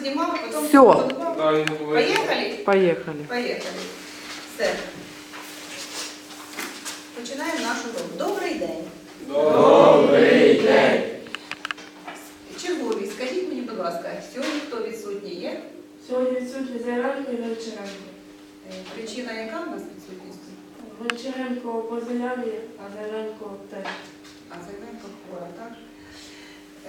познімав, потім він був. Поїхали? Поїхали. Поїхали. Все. Починаємо нашу роботу. Добрий день. Добрий день. Чергові, скажіть мені, будь ласка, сьогодні хто відсутній є? Сьогодні відсутні Зайранко і Гончаренко. Е, Причина яка в нас відсутності? Гончаренко по заяві, а Зайранко теж. А Займенко хвора, так?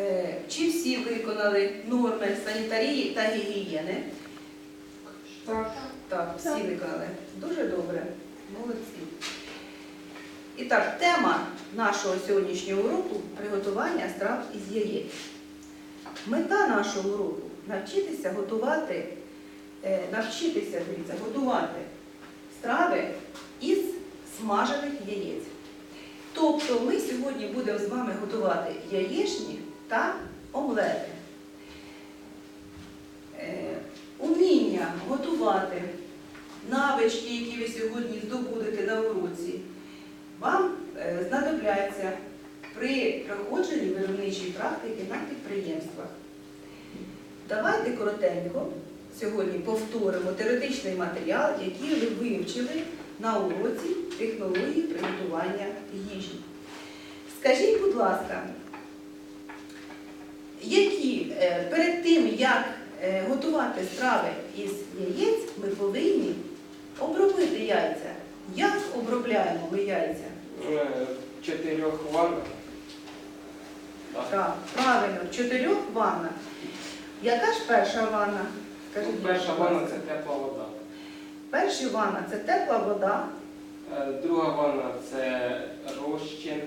Е, Чи всі виконали норми санітарії та гігієни? Так. Так, всі виконали. Дуже добре. Молодці. І так, тема нашого сьогоднішнього уроку приготування страв із яєць. Мета нашого уроку навчитися готувати, е, навчитися, дивіться, готувати страви із смажених яєць. Тобто ми сьогодні будемо з вами готувати яєчні та омлети. Е, Уміння готувати навички, які ви сьогодні здобудете на уроці, вам е, знадобляться при проходженні виробничої практики на підприємствах. Давайте коротенько сьогодні повторимо теоретичний матеріал, який ви вивчили на уроці технології приготування їжі. Скажіть, будь ласка, які е, перед тим, як е, готувати страви із яєць, ми повинні обробити яйця. Як обробляємо ми яйця? В Чотирьох ваннах. Так. Так, правильно, в чотирьох ваннах. Яка ж перша ванна? Скажіть, Ну, Перша ванна це тепла вода. Перша ванна це тепла вода. Е, Друга ванна це розчин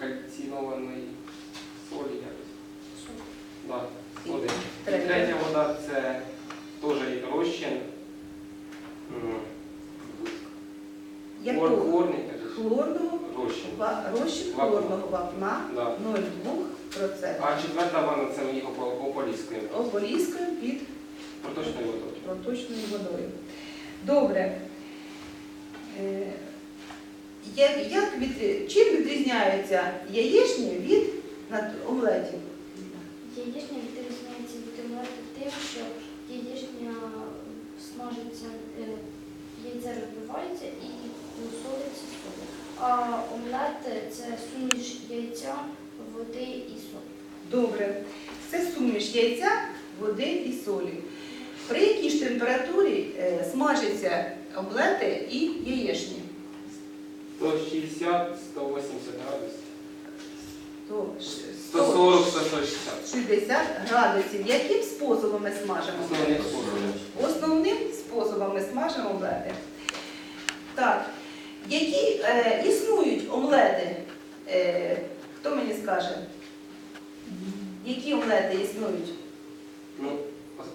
кальцінованої солі. Да. І Третя. Вода це теж розчин. м, хлор- Хлорний. Хлорного розчин. хлорного вапна Да. 0,2%. А четверта ванна це ми їх опо- ополіскуємо Ополіскою під проточною водою. проточною водою. Добре. Е, Як, як від, чим відрізняються яєчні від омлетів? Яєчня відрізняється від омлету тим, що яєчня смажиться, е, яйця розбиваються і солиться солі. А омлет це суміш яйця, води і солі. Добре. Це суміш яйця, води і солі. При якій ж температурі е, смажаться омлети і яєчні? 160-180 градусів. То ш- 140-160. 160 градусів. Яким способом ми смажимо? Основних способів. Основним способом ми смажимо омлети. Так, які е, існують омлети? Е, хто мені скаже? Які омлети існують? Ну,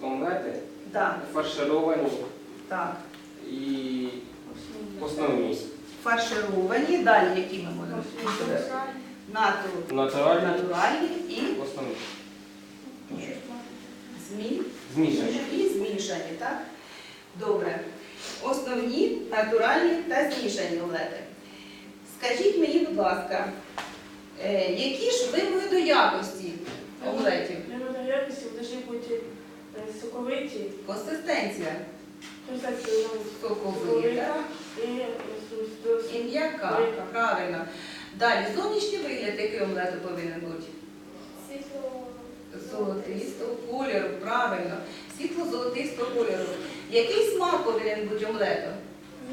омлети Так, фаршировані так. і основні. Фаршировані, далі які ми можемо? Нату, Натуральні натуральні і основні. змі, Змішані. і змішані, так? Добре. Основні, натуральні та змішані омлети. Скажіть мені, будь ласка, е, які ж вимоги до якості омлетів? Для якості повинні бути е, соковиті, Консистенція концепція соковита і е, з- з- і. М'яка. Правильно. Далі, зовнішній вигляд, який омлету повинен бути? Світло Золотистого кольору, правильно. Світло-золотистого кольору. Який смак повинен бути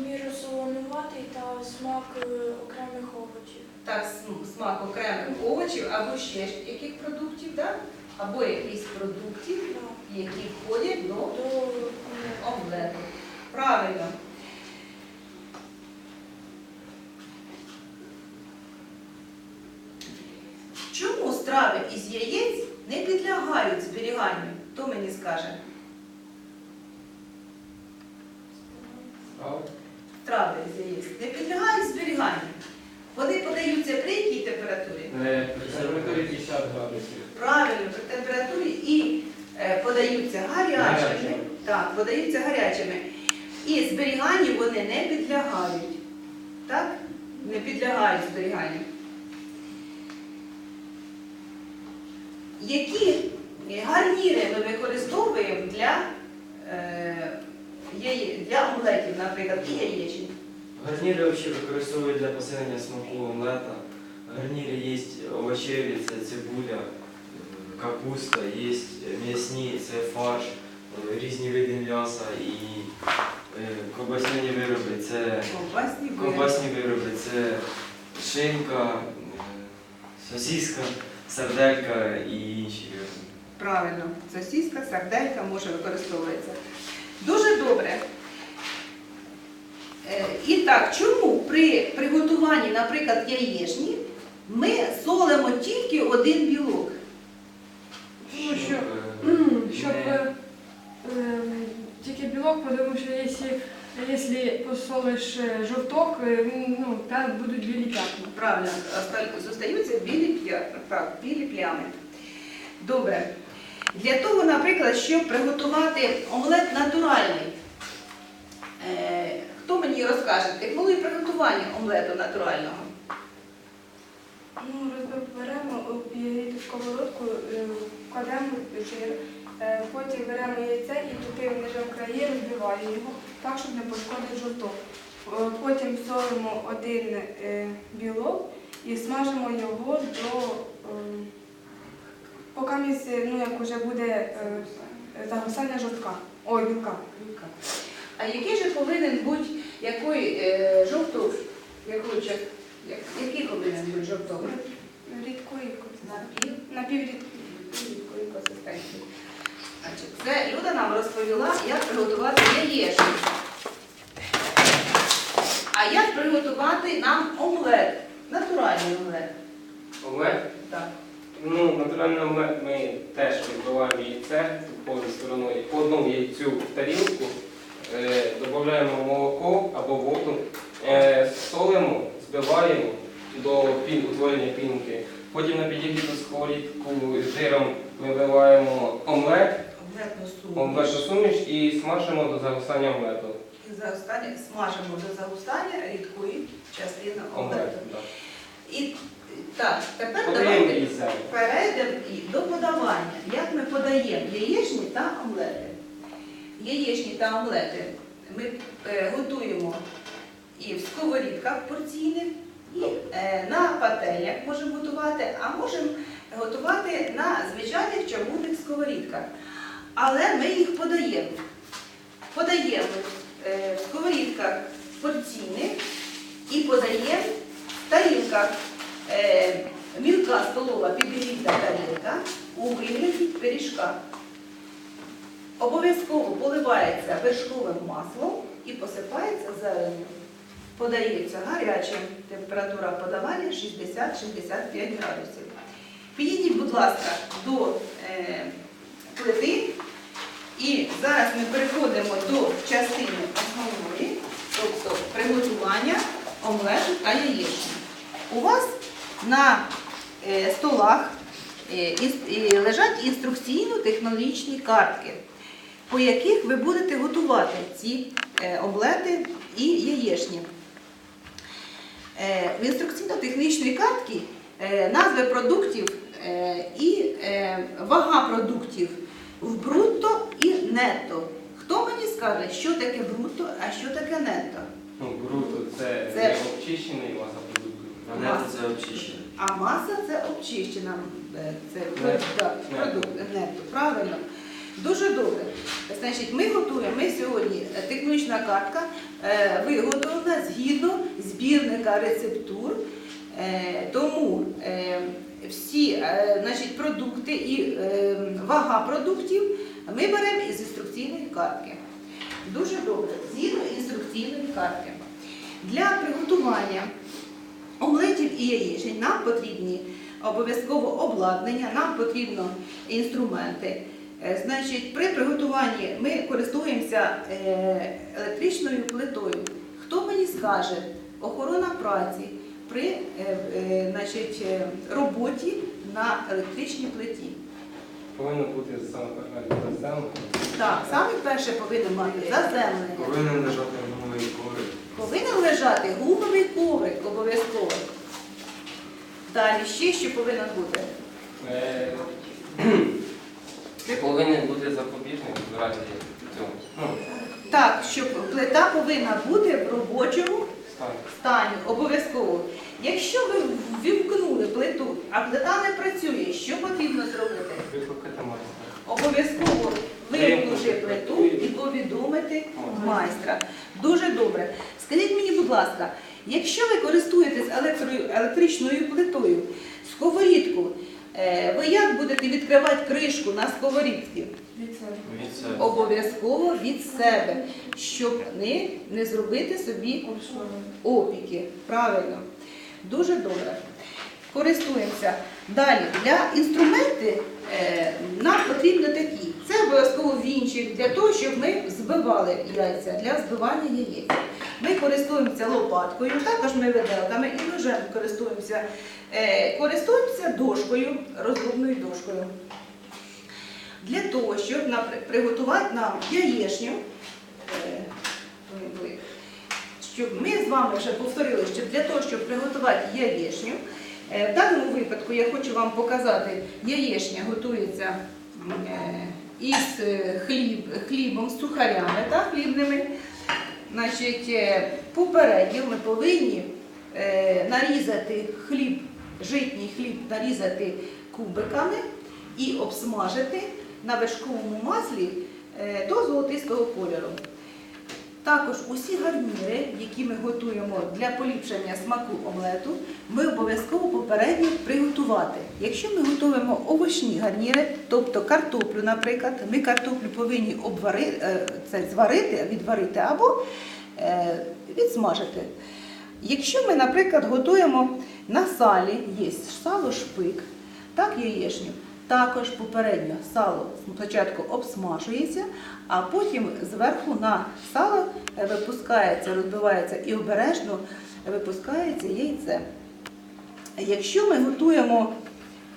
міру солонуватий та смак е, окремих овочів. Так, смак окремих овочів або ще ж яких продуктів, так? або якихось продуктів, які входять до омлету. Правильно. Чому страви із яєць не підлягають зберіганню? Хто мені скаже? Страви з яєць не підлягають зберіганню. Вони подаються при якій температурі? При температурі 50 градусів. Правильно, при температурі і е, подаються. Гарячими. Так, подаються гарячими. І зберіганню вони не підлягають. Так? Не підлягають зберіганню. Які гарніри ми використовуємо для, е, для омлетів, наприклад, і яєчень? Гарніри взагалі використовують для посилення смаку омлета. Гарніри є овочеві, це цибуля, капуста, є м'ясні, це фарш, різні види м'яса і е, ковбасні вироби, це Ковбасні вироби. це шинка, е, сарделька і інші. Правильно, сосіска, сарделька може використовуватися. Дуже добре. Е, І так, чому при приготуванні, наприклад, яєчні, ми солимо тільки один білок? Тому що, е, м, щоб не- е, ем, тільки білок, тому що якщо, якщо посолиш е, жовток, е, ну, там будуть білі п'ятна. Правильно, оста- зостаються білі, плями. Добре. Для того, наприклад, щоб приготувати омлет натуральний, е, хто мені розкаже технологію приготування омлету натурального? Ну, розбив- беремо, сковородку, е, кладемо жир, потім беремо яйце і тупим ножем краї розбиваємо його так, щоб не пошкодити жовток. Е, Потім солимо один е, білок і смажимо його до е, поки місь, е, ну, як вже буде е, загасання жовтка. Ой, білка. А який же повинен бути який е, жовток? Який, повинен бути жовток? Рідкої Напів напіврідкої. рідкої консистенції. Значить, це Люда нам розповіла, як приготувати яєчню. А як приготувати нам омлет? Натуральний омлет. Омлет. Так. Ну, натуральний омлет ми теж відбиваємо яйце тупою стороною. По одному яйцю в тарілку, е, додаємо молоко або воду, е, солимо, збиваємо до пін, утворення пінки. Потім на підігріту сковорідку з жиром ми виливаємо омлет, суміш. омлетну суміш і смажимо до загасання омлету. І за останнє смажимо до загустання рідкої частини Омлет. омлету. І так, тепер Подаємо давайте із перейдемо і до подавання. Як ми подаємо яєчні та омлети? Яєчні та омлети ми е, готуємо і в сковорідках порційних, і е, на пательнях можемо готувати, а можемо готувати на звичайних чавунних сковорідках. Але ми їх подаємо. Подаємо е, в сковорідках порційних і подаємо в тарілках. Е, мілка столова підігріта тарілка у вигляді пиріжка. Обов'язково поливається вершковим маслом і посипається зеленню. Подається гарячим, температура подавання 60-65 градусів. Підійдіть, будь ласка, до е, плити. І зараз ми переходимо до частини основної, тобто приготування омлету та яєчні. У вас на е, столах е, лежать інструкційно-технологічні картки, по яких ви будете готувати ці е, омлети і яєчні. В інструкційно-технічній картці назви продуктів і вага продуктів в брутто і нетто. Хто мені скаже, що таке брутто, а що таке нетто? Ну, бруто це, Це- не обчищений маса продуктів. А нето це очищення. А маса це обчищена. е, Це Нетто. так, продукт нетто. Правильно. Дуже добре. Значить, ми готуємо, ми сьогодні е, технічна картка е, виготовлена згідно збірника рецептур. Е, Тому е, всі е, значить, продукти і е, вага продуктів ми беремо із інструкційної картки. Дуже добре, згідно інструкційної картки. Для приготування омлетів і яєчень нам потрібні обов'язково обладнання, нам потрібно інструменти. Е, Значить, при приготуванні ми користуємося електричною плитою. Хто мені скаже, охорона праці при е, е, значить, е, роботі на електричній плиті? Повинно бути саме перше заземлено. Так, саме перше повинно мати заземлення. Повинен лежати гумовий коврик. Повинен лежати гумовий коврик обов'язково. Далі ще що повинно бути? Повинен бути запобіжник в разі цього. Ну, Так, щоб плита повинна бути в робочому стані. обов'язково. Якщо ви ввімкнули плиту, а плита не працює, що потрібно зробити? Обов'язково вимкнути плиту і повідомити майстра. Дуже добре. Скажіть мені, будь ласка, якщо ви користуєтесь електричною плитою, сковорідку, е, ви як будете відкривати кришку на сковорідці? Від себе. Обов'язково від себе, щоб не, не зробити собі опіки. Правильно. Дуже добре. Користуємося. Далі, для інструменти е, нам потрібно такі. Це обов'язково вінчик для того, щоб ми збивали яйця для збивання яєць. Ми користуємося лопаткою, також ми виделками і ножем користуємося. Е, користуємося дошкою, розробною дошкою. Для того, щоб приготувати нам яєчню, е, ой, щоб ми з вами вже повторили, що для того, щоб приготувати яєчню, е, в даному випадку я хочу вам показати, яєчня готується е, із хліб, хлібом, з сухарями та хлібними. Значить, попередньо ми повинні нарізати хліб, житній хліб нарізати кубиками і обсмажити на вершковому маслі е, до золотистого кольору. Також усі гарніри, які ми готуємо для поліпшення смаку омлету, ми обов'язково попередньо приготувати. Якщо ми готуємо овочні гарніри, тобто картоплю, наприклад, ми картоплю повинні обварити, це зварити, відварити або е, відсмажити. Якщо ми, наприклад, готуємо на салі, є сало шпик, так яєчню, також попередньо сало спочатку обсмажується, а потім зверху на сало випускається, розбивається і обережно випускається яйце. Якщо ми готуємо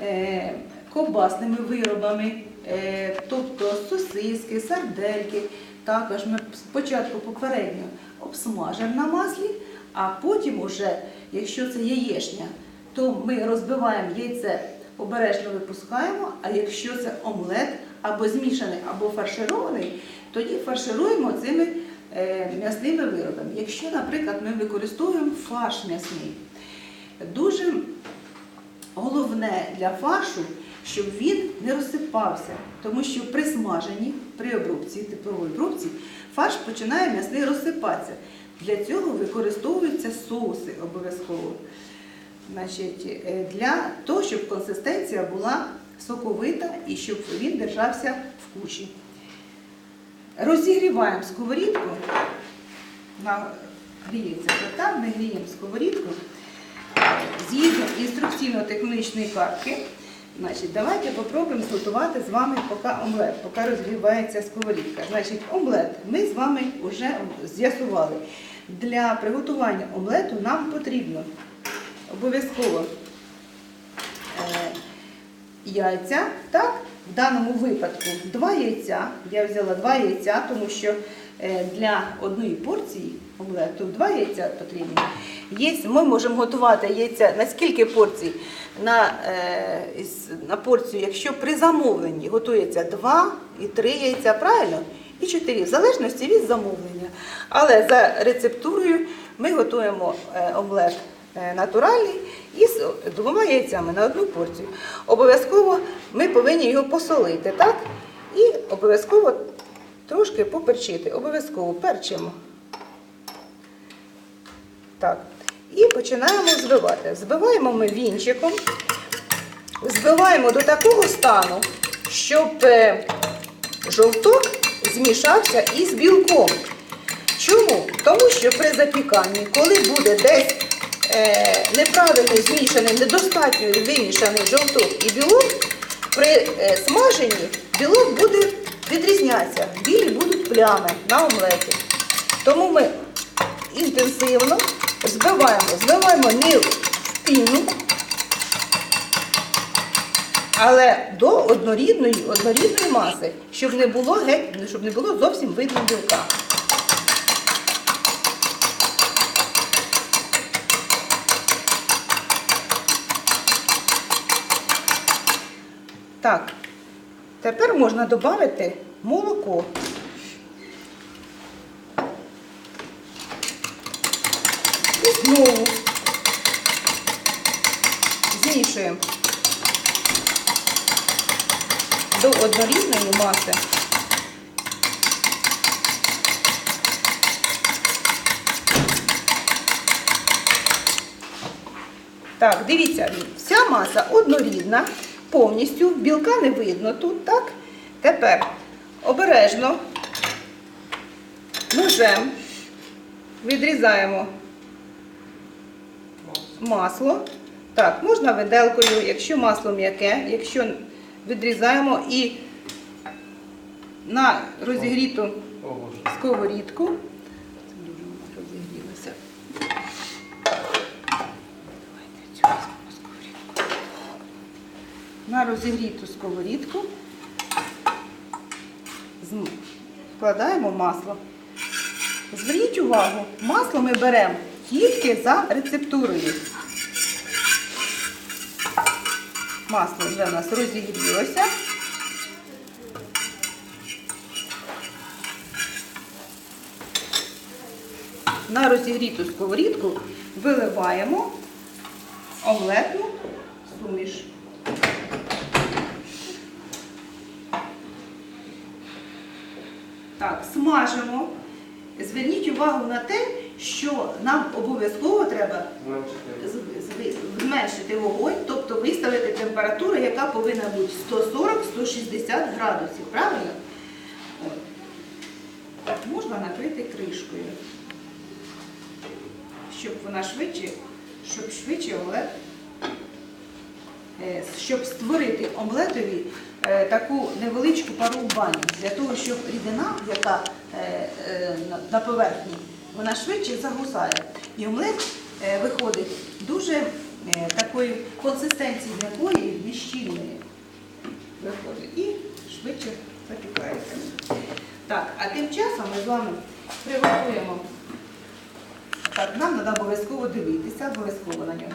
е, ковбасними виробами, е, тобто сосиски, сардельки, також ми спочатку попередньо обсмажимо на маслі, а потім уже, якщо це яєчня, то ми розбиваємо яйце, обережно випускаємо, а якщо це омлет або змішаний, або фарширований, тоді фаршируємо цими е, м'ясними виробами. Якщо, наприклад, ми використовуємо фарш м'ясний, дуже головне для фаршу, щоб він не розсипався, тому що при смаженні, при обробці, тепловій обробці, фарш починає м'ясний розсипатися. Для цього використовуються соуси обов'язково. Значить, е, для того, щоб консистенція була соковита і щоб він держався в кучі. Розігріваємо сковорідку, гріється плита, ми гріємо сковорідку. Згідно інструкційно-технічної картки, значить, давайте попробуємо зготувати з вами поки омлет, поки розгрівається сковорідка. Значить, омлет ми з вами вже з'ясували. Для приготування омлету нам потрібно обов'язково е, яйця, так? В даному випадку два яйця. Я взяла два яйця, тому що е, для одної порції омлету два яйця потрібні. Є, ми можемо готувати яйця на скільки порцій? На, е, на порцію, якщо при замовленні готується два і три яйця, правильно? І чотири, в залежності від замовлення. Але за рецептурою ми готуємо омлет натуральний із двома яйцями на одну порцію. Обов'язково ми повинні його посолити, так? І обов'язково трошки поперчити. Обов'язково перчимо. Так. І починаємо збивати. Збиваємо ми вінчиком, збиваємо до такого стану, щоб е, жовток змішався із білком. Чому? Тому що при запіканні, коли буде десь е, неправильно змішаний, недостатньо вимішаний жовток і білок, при е, смаженні білок буде відрізнятися, білі будуть плями на омлеті. Тому ми інтенсивно збиваємо, збиваємо не в піну, але до однорідної, однорідної маси, щоб не було геть, щоб не було зовсім видно білка. Так, Тепер можна додати молоко. І знову змішуємо до однорідної маси. Так, дивіться, вся маса однорідна, повністю, білка не видно тут, так? Тепер обережно ножем відрізаємо масло. Так, можна виделкою, якщо масло м'яке, якщо відрізаємо і на розігріту сковорідку. Це дуже вона розігрілася. Давайте цю візьмемо сковорідку. На розігріту сковорідку вкладаємо масло. Зверніть увагу, масло ми беремо тільки за рецептурою. Масло вже у нас розігрілося. На розігріту сковорідку виливаємо омлетну суміш. Так, смажимо. Зверніть увагу на те, що нам обов'язково треба Зменшити. вогонь, тобто виставити температуру, яка повинна бути 140-160 градусів. Правильно? От. Можна накрити кришкою, щоб вона швидше, щоб швидше омлет, е, щоб створити омлетові таку невеличку пару бані, для того, щоб рідина, яка е, е, на- поверхні, вона швидше загусає. І омлет е, виходить дуже е, такої консистенції м'якої, нещільної виходить і швидше запікається. Так, а тим часом ми з вами приготуємо. Так, нам треба обов'язково дивитися, обов'язково на нього.